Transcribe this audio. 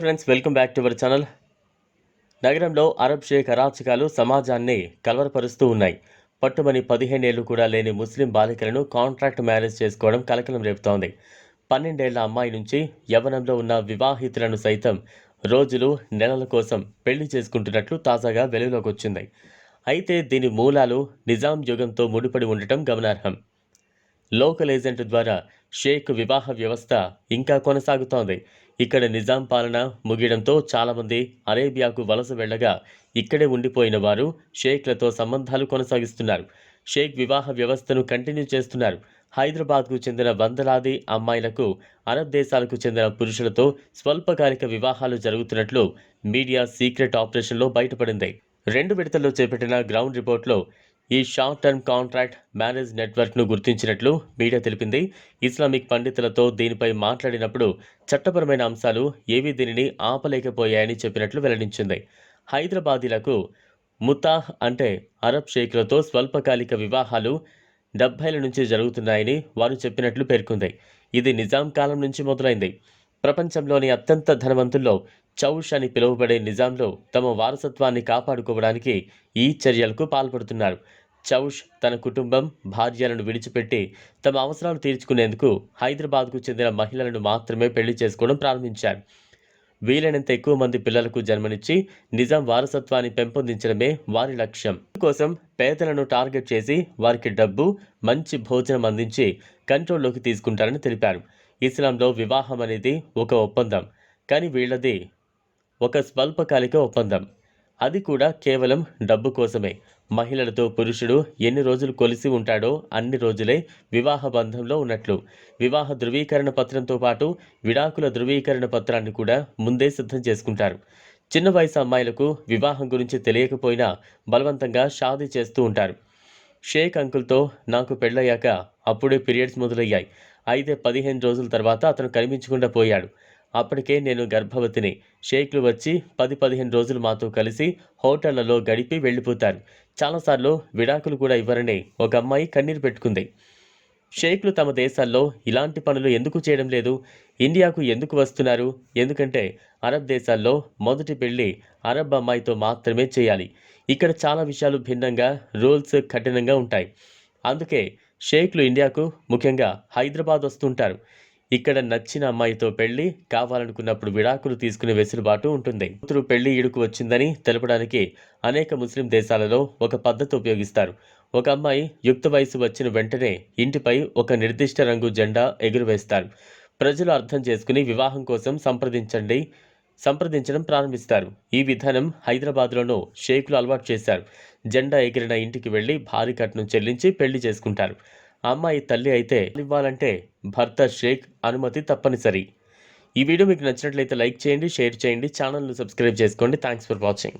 Friends welcome back to our channel నగరంలో Arab Sheikh అరాచకాలు సమాజాన్ని కలవరపరుస్తూ ఉన్నాయి. పట్టుమని పదిహేనేళ్ళు కూడా లేని ముస్లిం బాలికలను కాంట్రాక్ట్ మ్యారేజ్ చేసుకోవడం కలకలం రేపుతోంది. పన్నెండేళ్ళ అమ్మాయి నుంచి యవ్వనంలో ఉన్న వివాహితులను సైతం రోజులు నెలల కోసం పెళ్ళి చేసుకుంటున్నట్లు తాజాగా వెలుగులోకి వచ్చింది. అయితే దీని మూలాలు నిజాం యుగంతో ముడిపడి ఉండటం గమనార్హం. లోకల్ ఏజెంట్ ద్వారా షేక్ వివాహ వ్యవస్థ ఇంకా కొనసాగుతోంది. ఇక్కడ నిజాం పాలన ముగియడంతో చాలామంది అరేబియాకు వలస వెళ్ళగా ఇక్కడే ఉండిపోయిన వారు షేక్లతో సంబంధాలు కొనసాగిస్తున్నారు. షేక్ వివాహ వ్యవస్థను కంటిన్యూ చేస్తున్నారు. హైదరాబాద్కు చెందిన వందలాది అమ్మాయిలకు అరబ్ దేశాలకు చెందిన పురుషులతో స్వల్పకాలిక వివాహాలు జరుగుతున్నట్లు మీడియా సీక్రెట్ ఆపరేషన్లో బయటపడింది. రెండు విడతల్లో చేపట్టిన గ్రౌండ్ రిపోర్ట్లో ఈ షార్ట్ టర్మ్ కాంట్రాక్ట్ మ్యారేజ్ నెట్వర్క్ను గుర్తించినట్లు మీడియా తెలిపింది. ఇస్లామిక్ పండితులతో దీనిపై మాట్లాడినప్పుడు చట్టపరమైన అంశాలు ఏవీ దీనిని ఆపలేకపోయాయని చెప్పినట్లు వెల్లడించింది. హైదరాబాదీలకు ముతాహ్ అంటే అరబ్ షేక్లతో స్వల్పకాలిక వివాహాలు డెబ్బైల నుంచి జరుగుతున్నాయని వారు చెప్పినట్లు పేర్కొంది. ఇది నిజాం కాలం నుంచి మొదలైంది. ప్రపంచంలోని అత్యంత ధనవంతుల్లో చౌష్ అని పిలువబడే నిజాంలో తమ వారసత్వాన్ని కాపాడుకోవడానికి ఈ చర్యలకు పాల్పడుతున్నారు. చౌష్ తన కుటుంబం భార్యలను విడిచిపెట్టి తమ అవసరాలు తీర్చుకునేందుకు హైదరాబాద్కు చెందిన మహిళలను మాత్రమే పెళ్ళి చేసుకోవడం ప్రారంభించారు. వీలైనంత ఎక్కువ మంది పిల్లలకు జన్మనిచ్చి నిజాం వారసత్వాన్ని పెంపొందించడమే వారి లక్ష్యం. కోసం పేదలను టార్గెట్ చేసి వారికి డబ్బు మంచి భోజనం అందించి కంట్రోల్లోకి తీసుకుంటారని తెలిపారు. ఇస్లాంలో వివాహం అనేది ఒక ఒప్పందం. కానీ వీళ్ళది ఒక స్వల్పకాలిక ఒప్పందం. అది కూడా కేవలం డబ్బు కోసమే. మహిళలతో పురుషుడు ఎన్ని రోజులు కొలిసి ఉంటాడో అన్ని రోజులే వివాహ బంధంలో ఉన్నట్లు. వివాహ ధృవీకరణ పత్రంతో పాటు విడాకుల ధృవీకరణ పత్రాన్ని కూడా ముందే సిద్ధం చేసుకుంటారు. చిన్న వయసు అమ్మాయిలకు వివాహం గురించి తెలియకపోయినా బలవంతంగా షాదీ చేస్తూ ఉంటారు. షేక్ అంకుల్తో నాకు పెళ్ళయ్యాక అప్పుడే పీరియడ్స్ మొదలయ్యాయి. అయితే పదిహేను రోజుల తర్వాత అతను కనిపించకుండా పోయాడు. అప్పటికే నేను గర్భవతిని. షేక్లు వచ్చి పది పదిహేను రోజులు మాతో కలిసి హోటళ్ళలో గడిపి వెళ్ళిపోతారు. చాలాసార్లు విడాకులు కూడా ఇవ్వరని ఒక అమ్మాయి కన్నీరు పెట్టుకుంది. షేక్లు తమ దేశాల్లో ఇలాంటి పనులు ఎందుకు చేయడం లేదు? ఇండియాకు ఎందుకు వస్తున్నారు? ఎందుకంటే అరబ్ దేశాల్లో మొదటి పెళ్ళి అరబ్ అమ్మాయితో మాత్రమే చేయాలి. ఇక్కడ చాలా విషయాలు భిన్నంగా రూల్స్ కఠినంగా ఉంటాయి. అందుకే షేక్లు ఇండియాకు ముఖ్యంగా హైదరాబాద్ వస్తుంటారు. ఇక్కడ నచ్చిన అమ్మాయితో పెళ్ళి కావాలనుకున్నప్పుడు విడాకులు తీసుకునే వెసులుబాటు ఉంటుంది. కూతురు పెళ్ళి ఇడుకు వచ్చిందని తెలపడానికి అనేక ముస్లిం దేశాలలో ఒక పద్ధతి ఉపయోగిస్తారు. ఒక అమ్మాయి యుక్త వయసు వచ్చిన వెంటనే ఇంటిపై ఒక నిర్దిష్ట రంగు జెండా ఎగురవేస్తారు. ప్రజలు అర్థం చేసుకుని వివాహం కోసం సంప్రదించండి సంప్రదించడం ప్రారంభిస్తారు. ఈ విధానం హైదరాబాద్లోనూ షేకులు అలవాటు చేశారు. జెండా ఎగిరిన ఇంటికి వెళ్ళి భారీ కట్నం చెల్లించి పెళ్ళి చేసుకుంటారు. అమ్మాయి తల్లి అయితే ఇవ్వాలంటే భర్త షేక్ అనుమతి తప్పనిసరి. ఈ వీడియో మీకు నచ్చినట్లయితే లైక్ చేయండి షేర్ చేయండి ఛానల్ను సబ్స్క్రైబ్ చేసుకోండి. Thanks for watching.